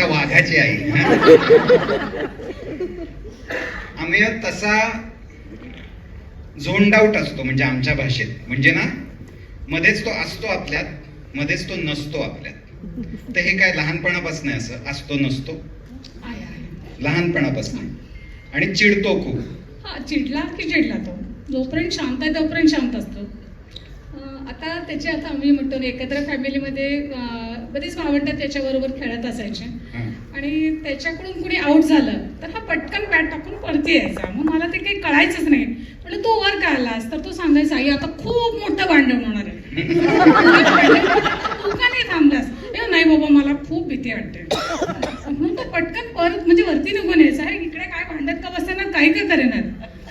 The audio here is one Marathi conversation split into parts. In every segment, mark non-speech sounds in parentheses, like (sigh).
आता वाघाची आई. आम्ही तसा झोंड डाऊट असतो म्हणजे आमच्या भाषेत. म्हणजे ना मध्येच तो असतो आपल्यात मध्येच तो नसतो आपल्यात. तर हे काय लहानपणापासून असं असतो नसतो? आहे लहानपणापासून. आणि चिडतो खूप. हा चिडला की चिडला तो. जोपर्यंत शांत आहे तोपर्यंत शांत असतो. आता त्याचे आता आम्ही म्हणतो ना एकत्र फॅमिलीमध्ये बरीच भावंड त्याच्याबरोबर खेळत असायचे. आणि त्याच्याकडून कुणी आउट झालं तर हा पटकन बॅट टाकून परती यायचा. मग मला ते काही कळायचंच नाही. म्हटलं तू वर का आलास? तर तो सांगायचा आई आता खूप मोठं भांडण होणार आहे. तू का नाही थांबलास? नाही बाबा मला खूप भीती वाटते. म्हणून तो पटकन परत म्हणजे वरती निघून यायचा अरे इकडे काय भांडत का बसणार? काही का करेनार?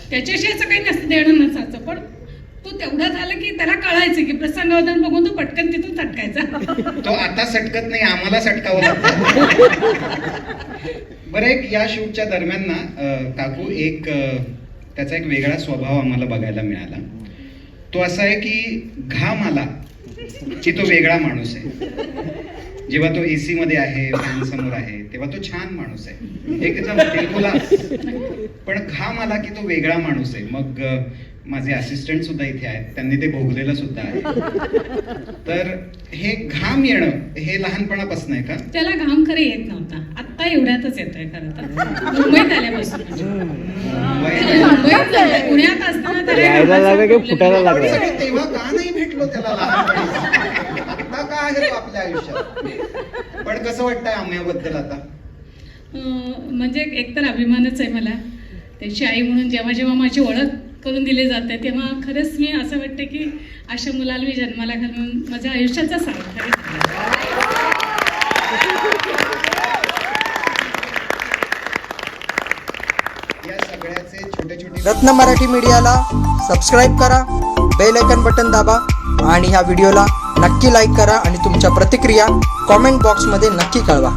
त्याच्याशी असं काही नसतं देणं नसायचं. पण तो तेवढा झालं की त्याला कळायचं की प्रसंगावधान बघून तो पटकन तिथून सटकायचा. तो आता सटकत नाही आम्हाला सटकावं लागतं. बरं एक या शूटच्या दरम्यान ना काकू एक त्याचा एक वेगळा स्वभाव आम्हाला बघायला मिळाला. तो असा आहे की घाम आला की तो वेगळा माणूस आहे. जेव्हा तो एसी मध्ये आहे समोर आहे तेव्हा तो छान माणूस आहे. एकदम पण घाम आला की तो वेगळा माणूस आहे. मग माझे असिस्टंट सुद्धा इथे आहेत. त्यांनी ते भोगलेलं सुद्धा आहे. (laughs) तर हे घाम येणं हे लहानपणापासून आहे का? त्याला घाम खरं येत नव्हता. आत्ता एवढ्यातच येतोय खरं तर. मुंबईत आल्यापासून. (laughs) मुंबईत- मुंबईत नाही, पुण्यात असताना त्याला तेव्हा का नाही भेटलो त्याला आता का आहे आपल्या आयुष्यात? पण कसं वाटतंय आम्याबद्दल आता? म्हणजे एकतर अभिमानच आहे मला. त्याची आई म्हणून जेव्हा जेव्हा माझी ओळख करून दिली जाते तेव्हा खरंच मी असं वाटतं की अशा मुलाला मी जन्माला घालून माझ्या आयुष्याचा सार्थक आहे. या सगळ्याचे छोटे छोटे रत्न मराठी मीडियाला सबस्क्राईब करा बेल आयकन बटन दाबा आणि ह्या व्हिडिओला नक्की लाईक करा आणि तुमच्या प्रतिक्रिया कॉमेंट बॉक्समध्ये नक्की कळवा